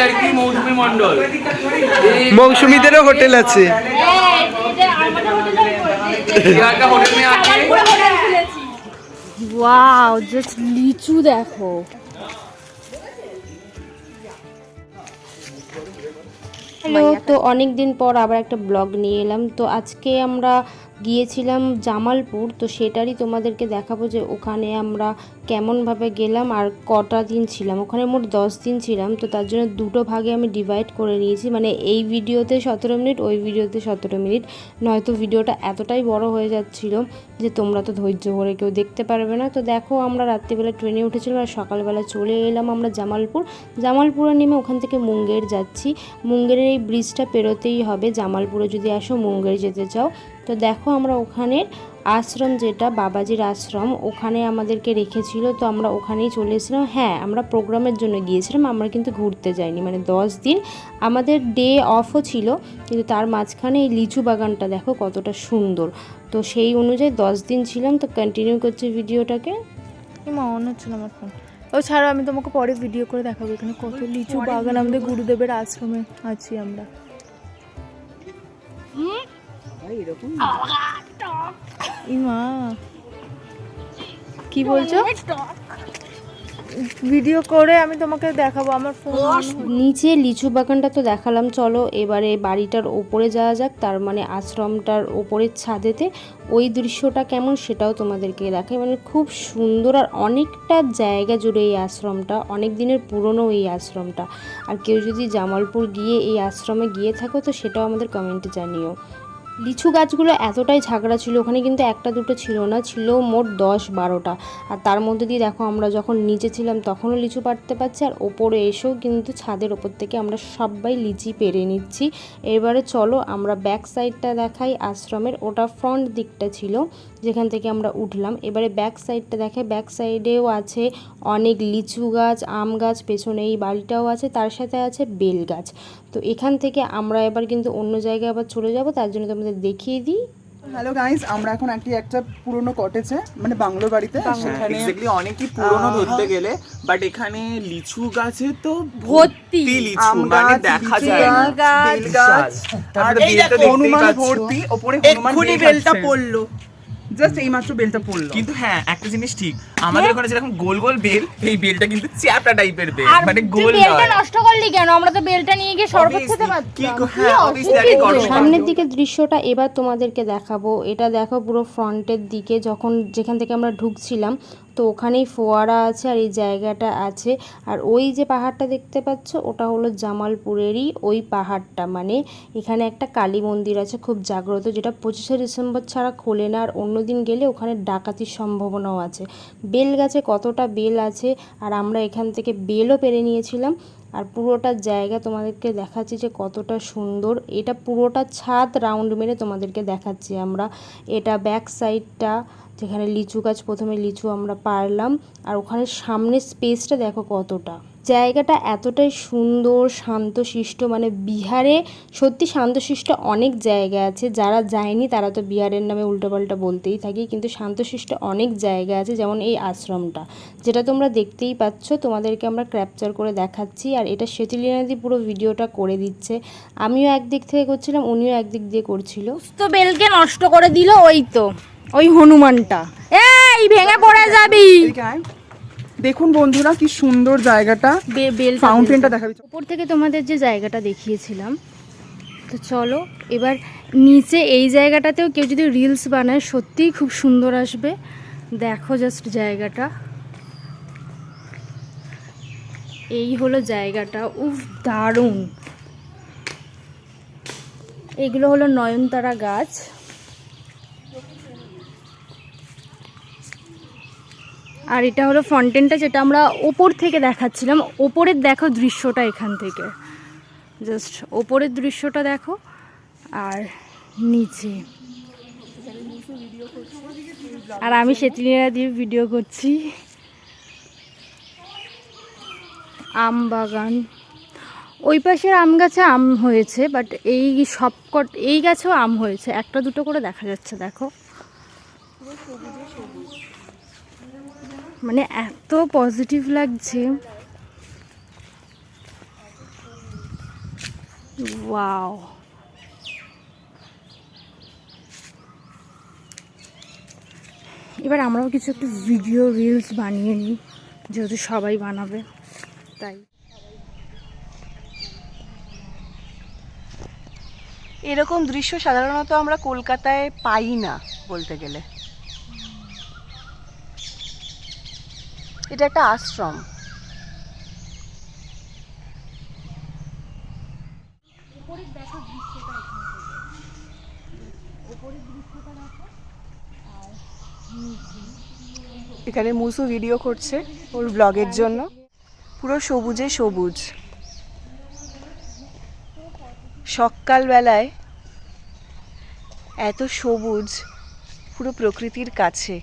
লড়কি মৌসুমী মন্ডল মৌসুমীদেরও হোটেল আছে। Wow just লিচু দেখো। হ্যালো তো অনেক দিন পর আবার একটা ব্লগ নিয়ে এলাম। তো আজকে আমরা গিয়েছিলাম জামালপুর, তো সেটারই তোমাদেরকে দেখাবো যে ওখানে আমরা কেমনভাবে গেলাম আর কটা দিন ছিলাম। ওখানে মোট দশ দিন ছিলাম, তো তার জন্য দুটো ভাগে আমি ডিভাইড করে নিয়েছি। মানে এই ভিডিওতে সতেরো মিনিট, ওই ভিডিওতে সতেরো মিনিট। নয়তো ভিডিওটা এতটাই বড় হয়ে যাচ্ছিল যে তোমরা তো ধৈর্য করে কেউ দেখতে পারবে না। তো দেখো আমরা রাত্রিবেলা ট্রেনে উঠেছিলাম আর সকালবেলা চলে এলাম আমরা জামালপুর। জামালপুরে নেমে ওখান থেকে মুঙ্গের যাচ্ছি। মুঙ্গেরের এই ব্রিজটা পেরোতেই হবে। জামালপুরে যদি আসো মুঙ্গের যেতে চাও তো দেখো আমরা ওখানের আশ্রম যেটা বাবাজির আশ্রম ওখানে আমাদেরকে রেখেছিল তো আমরা ওখানেই চলে এসেছিলাম। হ্যাঁ আমরা প্রোগ্রামের জন্য গিয়েছিলাম আমরা কিন্তু ঘুরতে যাইনি। মানে দশ দিন আমাদের ডে অফও ছিল কিন্তু তার মাঝখানে এই লিচু বাগানটা দেখো কতটা সুন্দর। তো সেই অনুযায়ী দশ দিন ছিলাম তো কন্টিনিউ করছি ভিডিওটাকে। মা অন হচ্ছে আমার ফোন ও ছাড়া আমি তোমাকে পরে ভিডিও করে দেখাবো এখানে কত লিচু বাগান আমাদের গুরুদেবের আশ্রমে আছি আমরা। ইমা কি বলছো? ভিডিও করে আমি তোমাকে দেখাবো আমার ফোন নিচে লিচু বাগানটা তো দেখালাম চলো এবারে বাড়িটার ওপরে যাওয়া যাক তার মানে আশ্রমটার ওপরের ছাদেতে। ওই দৃশ্যটা কেমন সেটাও তোমাদেরকে দেখাই। মানে খুব সুন্দর আর অনেকটা জায়গা জুড়ে এই আশ্রমটা অনেক দিনের পুরনো এই আশ্রমটা। আর কেউ যদি জামালপুর গিয়ে এই আশ্রমে গিয়ে থাকো তো সেটাও আমাদের কমেন্টে জানিও। লিচু গাছগুলো এতটাই ঝাগড়া ছিল, ওখানে কিন্তু একটা দুটো ছিল না, ছিল মোট দশ বারোটা। আর তার মধ্যে দিয়ে দেখো আমরা যখন নিচে ছিলাম তখনও লিচু পাড়তে পারছি, আর ওপরে এসেও কিন্তু ছাদের ওপর থেকে আমরা সবাই লিচি পেরে নিচ্ছি। এবারে চলো আমরা ব্যাক সাইডটা দেখাই, আশ্রমের, ওটা ফ্রন্ট দিকটা ছিল। যেখান থেকে আমরা উঠলাম। এবারে ব্যাক সাইডটা দেখে ব্যাক সাইডেও আছে অনেক লিচু গাছ আম গাছ পেছনে এই বাড়িটাও আছে তার সাথে আছে বেল গাছ। তো এখান থেকে আমরা এবার কিন্তু অন্য জায়গায় আবার চলে যাব তার জন্য তোমাদের দেখিয়ে দিই। হ্যালো গাইস আমরা এখন একটি একটা পুরনো কটেজে মানে বাংলোর বাড়িতে সেখানে এক্স্যাক্টলি অনেকই পুরনো ধরতে গেলে বাট এখানে লিচু গাছে তো ভর্তি। লিচু মানে গাছ, দেখা যায়। না। গাছ, বেল গাছ। তারপরে আর এই বেলটা দেখো হনুমান ভর্তি ওপরে হনুমান বেলটা পড়ল। জাস্ট এইমাত্র বেলটা পড়ল। কিন্তু হ্যাঁ একটা জিনিস ঠিক আমাদের ওখানে যেরকম গোল গোল বেল এই বেলটা কিন্তু চ্যাপটা টাইপের বেল মানে গোল বেলটা নষ্ট করলি কেন? আমরা তো বেলটা নিয়ে গিয়ে শরবত খেতে পারতাম। হ্যাঁ সামনের দিকে দৃশ্যটা এবার তোমাদেরকে দেখাবো। এটা দেখো পুরো ফ্রন্টের দিকে যখন যেখান থেকে আমরা ঢুকছিলাম তো ওখানেই ফোয়ারা আছে আর এই জায়গাটা আছে। আর ওই যে পাহাড়টা দেখতে পাচ্ছ ওটা হলো জামালপুরেরই ওই পাহাড়টা। মানে এখানে একটা কালী মন্দির আছে খুব জাগ্রত যেটা পঁচিশে ডিসেম্বর ছাড়া খোলে না। আর অন্য দিন গেলে ওখানে ডাকাতির সম্ভাবনাও আছে। বেল গাছে কতটা বেল আছে, আর আমরা এখান থেকে বেলও পেরে নিয়েছিলাম। আর পুরোটা জায়গা তোমাদেরকে দেখাচ্ছি যে কতটা সুন্দর। এটা পুরোটা ছাদ রাউন্ড মেরে তোমাদেরকে দেখাচ্ছি আমরা। এটা ব্যাক সাইডটা যেখানে লিচু গাছ, প্রথমে লিচু আমরা পারলাম। আর ওখানে সামনের স্পেসটা দেখো কতটা। জায়গাটা এতটাই সুন্দর শান্তশিষ্ট মানে বিহারে সত্যি শান্তশিষ্ট অনেক জায়গা আছে। যারা যায়নি তারা তো বিহারের নামে উল্টোপাল্টা বলতেই থাকে কিন্তু শান্তশিষ্ট অনেক জায়গা আছে যেমন এই আশ্রমটা। যেটা তোমরা দেখতেই পাচ্ছ তোমাদেরকে আমরা ক্যাপচার করে দেখাচ্ছি আর এটা সেতিলিনাদি পুরো ভিডিওটা করে দিচ্ছে। আমিও একদিক থেকে করছিলাম উনিও একদিক দিয়ে করছিল। তো বেলকে নষ্ট করে দিল ওই তো ওই হনুমানটা। এই ভেঙে পড়ে যাবি। দেখুন বন্ধুরা কি সুন্দর জায়গাটা। বেল ফাউন্টেনটা দেখাবি উপর থেকে তোমাদের যে জায়গাটা দেখিয়েছিলাম তো চলো এবার নিচে এই জায়গাটাতেও কেউ যদি রিলস বানায় সত্যিই খুব সুন্দর আসবে। দেখো জাস্ট জায়গাটা। এই হলো জায়গাটা। উফ দারুণ। এগুলো হলো নয়নতারা গাছ। আর এটা হলো ফন্টেনটা যেটা আমরা ওপর থেকে দেখাচ্ছিলাম। ওপরের দেখো দৃশ্যটা এখান থেকে। জাস্ট ওপরের দৃশ্যটা দেখো। আর নিচে। আর আমি সেতিলিনা দিয়ে ভিডিও করছি। আম বাগান। ওই পাশের আম গাছে আম হয়েছে বাট এই সবকট এই গাছেও আম হয়েছে। একটা দুটো করে দেখা যাচ্ছে, দেখো। মানে এত পজিটিভ লাগছে। ওয়াও এবার আমরাও কিছু একটু ভিডিও রিলস বানিয়ে নিই, যেহেতু সবাই বানাবে, তাই। এরকম দৃশ্য সাধারণত আমরা কলকাতায় পাই না, বলতে গেলে। এটা একটা আশ্রম। এখানে মুসু ভিডিও করছে ওর ব্লগের জন্য। পুরো সবুজে সবুজ। সকালবেলায় এত সবুজ পুরো প্রকৃতির কাছে।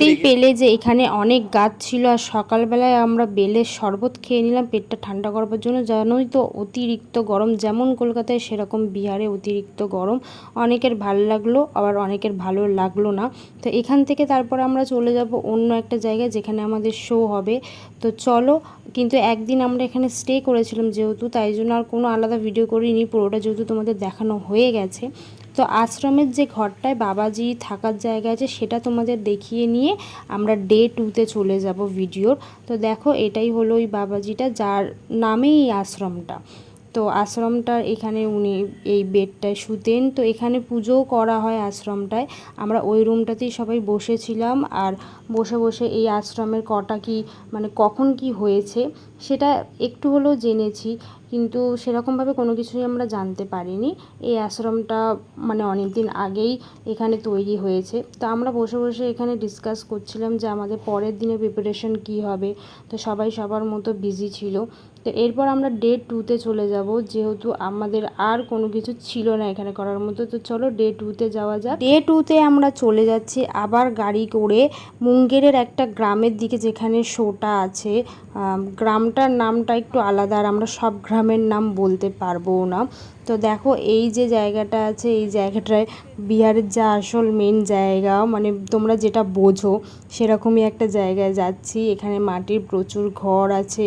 তেই পেলে যে এখানে অনেক গাছ ছিল আর সকালবেলায় আমরা বেলের শরবত খেয়ে নিলাম পেটটা ঠান্ডা করবার জন্য। জানোই তো অতিরিক্ত গরম যেমন কলকাতায় সেরকম বিহারে অতিরিক্ত গরম। অনেকের ভালো লাগল আবার অনেকের ভালো লাগল না। তো এখান থেকে তারপর আমরা চলে যাব অন্য একটা জায়গায় যেখানে আমাদের শো হবে। তো চলো কিন্তু একদিন আমরা এখানে স্টে করেছিলাম যেহেতু তাই জন্য আর কোনো আলাদা ভিডিও করিনি। পুরোটা যেহেতু তোমাদের দেখানো হয়ে গেছে। তো আশ্রমের যে ঘরটায় বাবাজি থাকার জায়গা আছে, সেটা তোমাদের দেখিয়ে নিয়ে আমরা ডে টুতে চলে যাব ভিডিওর তো দেখো, এটাই হলো ওই বাবাজিটা, যার নামেই এই আশ্রমটা। তো আশ্রমটার এখানে উনি এই বেডটায় শুতেন। তো এখানে পুজোও করা হয় আশ্রমটায়। আমরা ওই রুমটাতেই সবাই বসেছিলাম আর বসে বসে এই আশ্রমের কটা কি মানে কখন কি হয়েছে সেটা একটু হলেও জেনেছি। কিন্তু সেরকমভাবে কোনো কিছুই আমরা জানতে পারিনি। এই আশ্রমটা মানে অনেক দিন আগেই এখানে তৈরি হয়েছে। তো আমরা বসে বসে এখানে ডিসকাস করছিলাম যে আমাদের পরের দিনে প্রিপারেশন কী হবে। তো সবাই সবার মতো বিজি ছিল। তো এরপর আমরা ডে টুতে চলে যাব, যেহেতু আমাদের আর কোনো কিছু ছিল না এখানে করার মতো। তো চলো ডে টুতে যাওয়া যাক। ডে টুতে আমরা চলে যাচ্ছি আবার গাড়ি করে মুঙ্গেরের একটা গ্রামের দিকে, যেখানে শোটা আছে। গ্রামটার নামটা একটু আলাদা, আর আমরা সব গ্রামের নাম বলতে পারব না। তো দেখো, এই যে জায়গাটা আছে, এই জায়গাটায় বিহারের যা আসল মেন জায়গা মানে তোমরা যেটা বোঝো, সেরকমই একটা জায়গায় যাচ্ছি। এখানে মাটির প্রচুর ঘর আছে,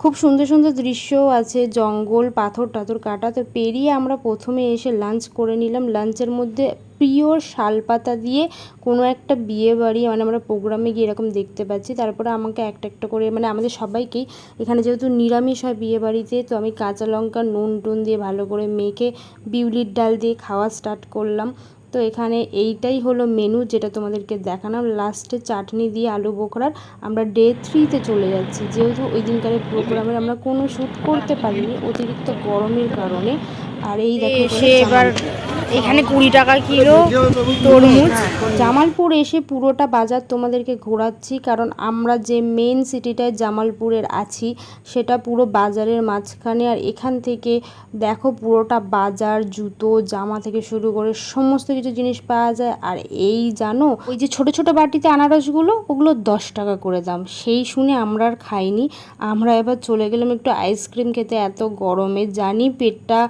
খুব সুন্দর সুন্দর দৃশ্যও আছে, জঙ্গল পাথর টাথর কাটা। তো পেরিয়ে আমরা প্রথমে এসে লাঞ্চ করে নিলাম। লাঞ্চের মধ্যে পিওর শালপাতা দিয়ে কোনো একটা বিয়ে বাড়ি মানে আমরা প্রোগ্রামে গিয়ে এরকম দেখতে পাচ্ছি। তারপরে আমাকে একটা একটা করে মানে আমাদের সবাইকেই এখানে যেহেতু নিরামিষ হয় বিয়ে বাড়িতে, তো আমি কাঁচা লঙ্কা, নুন টুন দিয়ে ভালো করে মেখে বিউলির ডাল দিয়ে খাওয়া স্টার্ট করলাম। তো এখানে এইটাই হলো মেনু যেটা তোমাদেরকে দেখালাম। লাস্টে চাটনি দিয়ে আলু বোখরার। আমরা ডে থ্রিতে চলে যাচ্ছি। যেহেতু ওই দিনকারের প্রোগ্রামের আমরা কোনো শ্যুট করতে পারিনি, অতিরিক্ত গরমের কারণে। আর এই দেখো এসে এবার এখানে কুড়ি টাকা কিলো তরমুজ। জামালপুর এসে পুরোটা বাজার তোমাদেরকে ঘোরাচ্ছি কারণ আমরা যে মেন সিটিটায় জামালপুরের আছি সেটা পুরো বাজারের মাঝখানে। আর এখান থেকে দেখো পুরোটা বাজার জুতো জামা থেকে শুরু করে সমস্ত কিছু জিনিস পাওয়া যায়। আর এই জানো ওই যে ছোট ছোট বাটিতে আনারসগুলো ওগুলো দশ টাকা করে দাম। সেই শুনে আমরা আর খাইনি। আমরা এবার চলে গেলাম একটু আইসক্রিম খেতে। এত গরমে জানি পেটটা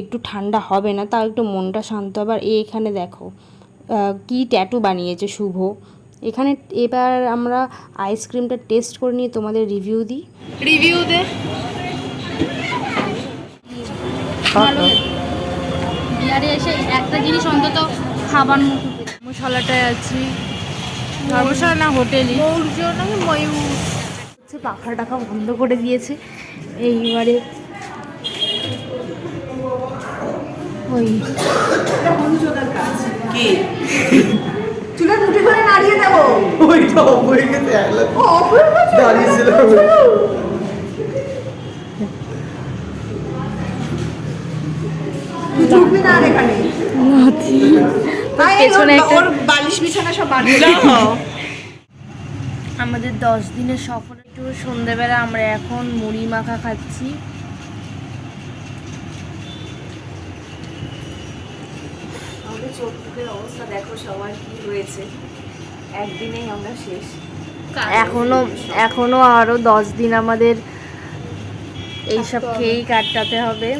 একটু ঠান্ডা হবে না তাও একটু মনটা শান্ত হবে আর এই এখানে দেখো কি ট্যাটু বানিয়েছে শুভ। এখানে এবার আমরা আইসক্রিমটা টেস্ট করে নিয়ে তোমাদের রিভিউ দিই। রিভিউ দে। বিহারে এসে একটা জিনিস অন্তত খাবার ধর্মশালাটায় আছি। ধর্মশালা না হোটেলই। মৌর্য নাকি ময়ূর। হচ্ছে পাখা টাকা বন্ধ করে দিয়েছে। এইবারে ওই চুলের মুঠি করে নাড়িয়ে দেবো। ওইটা অফ হয়ে গেছে দাঁড়িয়েছিল তুই ঢুকবি না আর এখানে। পেছনে একটা- বালিশ বিছানা সব আমাদের দশ দিনের সফরে একটু সন্ধেবেলা আমরা এখন মুড়ি মাখা খাচ্ছি। চোখ মুখের অবস্থা দেখো সবার কি হয়েছে। একদিনেই আমরা শেষ। এখনও এখনও আরও দশ দিন আমাদের এইসব খেয়েই কাটাতে হবে।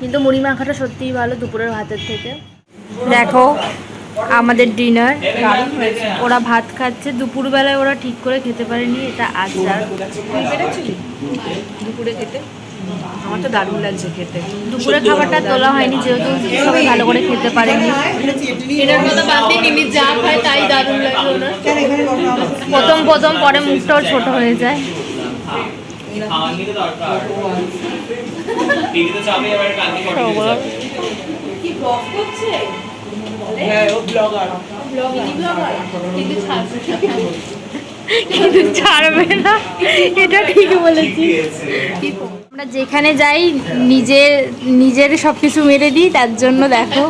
কিন্তু মুড়ি মাখাটা সত্যিই ভালো দুপুরের ভাতের থেকে। দেখো আমাদের ডিনার ওরা ভাত খাচ্ছে। দুপুরবেলায় ওরা ঠিক করে খেতে পারেনি। এটা আচার। দুপুরে খেতে? আমার তো দারুণ লাগছে খেতে। দুপুরে খাবারটা তোলা হয়নি যেহেতু সবাই ভালো করে খেতে পারেনি। যা খায় তাই দারুণ প্রথম প্রথম পরে মুখটাও ছোট হয়ে যায়। কিন্তু ছাড়বে না। এটা ঠিক বলেছি আমরা যেখানে যাই, নিজের নিজের সব কিছু মেরে দিই, তার জন্য দেখো,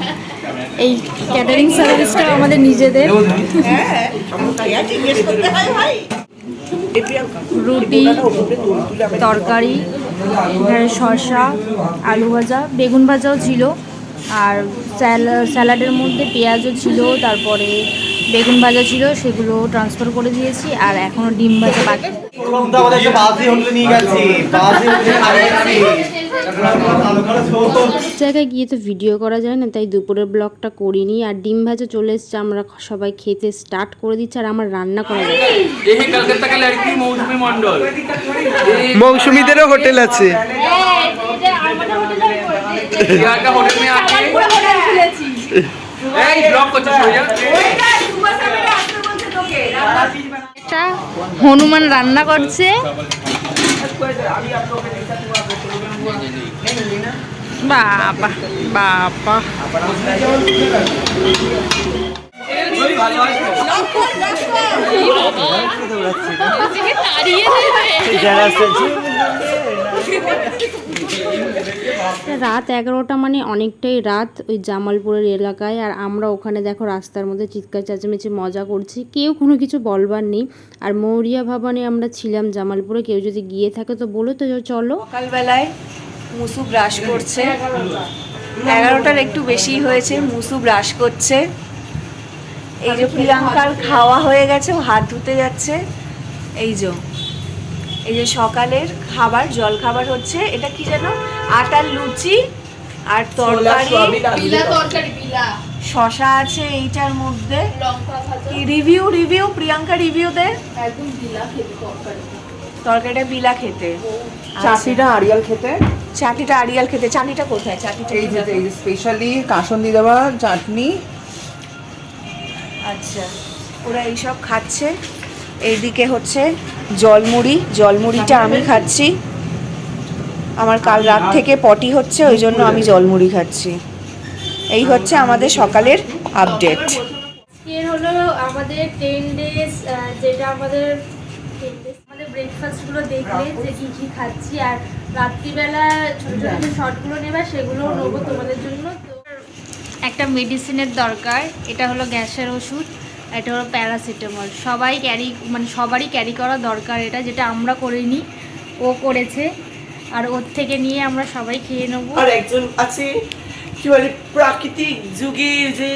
এই ক্যাটারিং সার্ভিসটা আমাদের নিজেদের। রুটি, তরকারি শসা, আলু ভাজা, বেগুন ভাজাও ছিল। আর স্যালা- স্যালাডের মধ্যে পেঁয়াজও ছিল, তারপরে বেগুন ভাজা ছিল, সেগুলো ট্রান্সফার করে দিয়েছি, আর এখনও ডিম ভাজা বাকি। জায়গায় গিয়ে তো ভিডিও করা যায় না তাই দুপুরের ব্লগটা করিনি। আর ডিম ভাজা চলে এসছে আমরা সবাই খেতে স্টার্ট করে দিচ্ছি আর আমার রান্না করা মৌসুমিদেরও হোটেল আছে। হনুমান রান্না করছে। বাবা বাবা। রাত এগারোটা মানে অনেকটাই রাত ওই জামালপুরের এলাকায় আর আমরা ওখানে দেখো রাস্তার মধ্যে চিৎকার চেঁচামেচি মজা করছি। কেউ কোনো কিছু বলবার নেই। আর মৌরিয়া ভবনে আমরা ছিলাম জামালপুরে কেউ যদি গিয়ে থাকে তো বলো তো চলো। সকালবেলায় মুসু ব্রাশ করছে। এগারোটার একটু বেশি হয়েছে মুসু ব্রাশ করছে। এই যে প্রিয়াঙ্কার খাওয়া হয়ে গেছে ও হাত ধুতে যাচ্ছে। এই যে এই যে সকালের খাবার জল খাবার হচ্ছে। এটা কি যেন? আটার লুচি আর তরকারি। শশা আছে এইটার মধ্যে। রিভিউ রিভিউ প্রিয়াঙ্কা রিভিউ দে। একদম পিলা খেতে তরকারিটা। বিলা খেতে। চাটনিটা আড়িয়াল খেতে। চাটনিটা আড়িয়াল খেতে চাটনিটা কোথায়? চাটনিটা এই যে এই যে স্পেশালি কাসন্দি দেওয়া চাটনি। আচ্ছা ওরা এইসব খাচ্ছে। এইদিকে হচ্ছে জলমুড়ি জলমুড়িটা আমি খাচ্ছি। আমার কাল রাত থেকে পটি হচ্ছে ওই জন্য আমি জলমুড়ি খাচ্ছি। এই হচ্ছে আমাদের সকালের আপডেট আজকের হলো আমাদের টেন ডেজ যেটা আমাদের 10 days আমাদের ব্রেকফাস্টগুলো দেখলে যে কী কী খাচ্ছি আর রাত্রিবেলা ছোটো ছোটো যে শর্টগুলো নেবা সেগুলোও নেব তোমাদের জন্য। তো একটা মেডিসিনের দরকার এটা হলো গ্যাসের ওষুধ এটা হলো প্যারাসিটামল সবাই ক্যারি মানে সবারই ক্যারি করা দরকার এটা যেটা আমরা করিনি ও করেছে। আর ওর থেকে নিয়ে আমরা সবাই খেয়ে নেব। আর একজন আছে কি বলে প্রাকৃতিক যুগের যে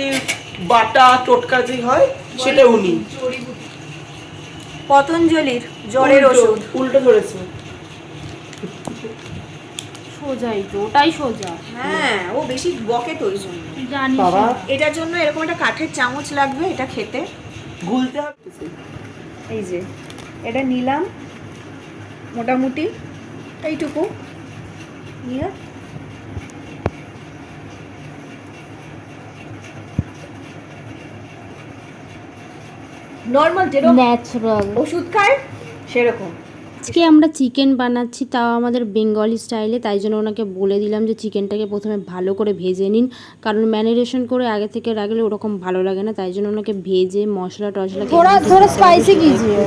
বাটা টোটকা যে হয় সেটা উনি। পতঞ্জলির জ্বরের ওষুধ। উল্টো ধরেছে সোজাই তো ওটাই সোজা। হ্যাঁ ও বেশি বকে তো ওই জন্য। জানিস বাবা। এটার জন্য এরকম একটা কাঠের চামচ লাগবে এটা খেতে। গুলতে হবে। এই যে এটা নিলাম মোটামুটি এইটুকু। নিয়ে নর্মাল যেরকম ন্যাচারাল ওষুধ খায় সেরকম আজকে আমরা চিকেন বানাচ্ছি তাও আমাদের বেঙ্গলি স্টাইলে তাই জন্য ওনাকে বলে দিলাম যে চিকেনটাকে প্রথমে ভালো করে ভেজে নিন কারণ ম্যারিনেশন করে আগে থেকে রাখলে ওরকম ভালো লাগে না তাই জন্য ওনাকে ভেজে মশলা টশলা थोड़ा थोड़ा स्पाइसी कीजिए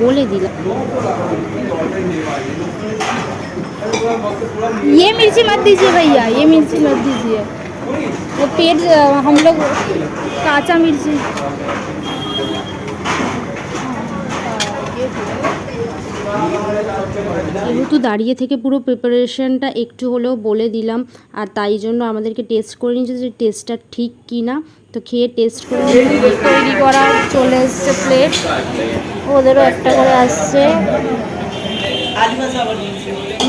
বলে দিলাম ये मिर्ची मत दीजिए भैया ये मिर्ची मत दीजिए वो पेट अ, हम लोग काचा मिर्ची যেহেতু দাঁড়িয়ে থেকে পুরো প্রিপারেশনটা একটু হলেও বলে দিলাম, আর তাই জন্য আমাদেরকে টেস্ট করে নিচ্ছে যে টেস্টটা ঠিক কি না তো খেয়ে টেস্ট করে তৈরি করা চলে এসছে প্লেট ওদেরও একটা করে আসছে।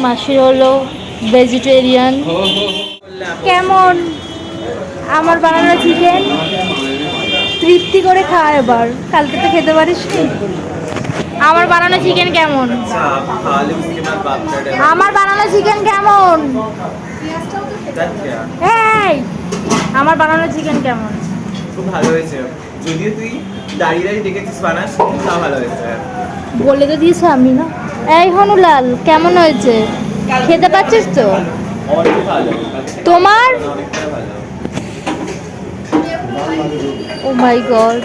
মাসির হলো ভেজিটেরিয়ান কেমন? আমার বানানো চিকেন তৃপ্তি করে খা এবার। কালকে তো খেতে পারিস আমার বানানো চিকেন কেমন? আমার বানানো চিকেন কেমন? এই আমার বানানো চিকেন কেমন? খুব ভালো হয়েছে। যদিও তুই দাঁড়িয়ে দাঁড়িয়ে দেখেছিস বানাস তা ভালো হয়েছে। বলে তো দিয়েছি আমি না। এই হনুলাল কেমন হয়েছে? খেতে পাচ্ছিস তো? তোমার? ও মাই গড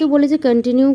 তো বলেছে কন্টিনিউ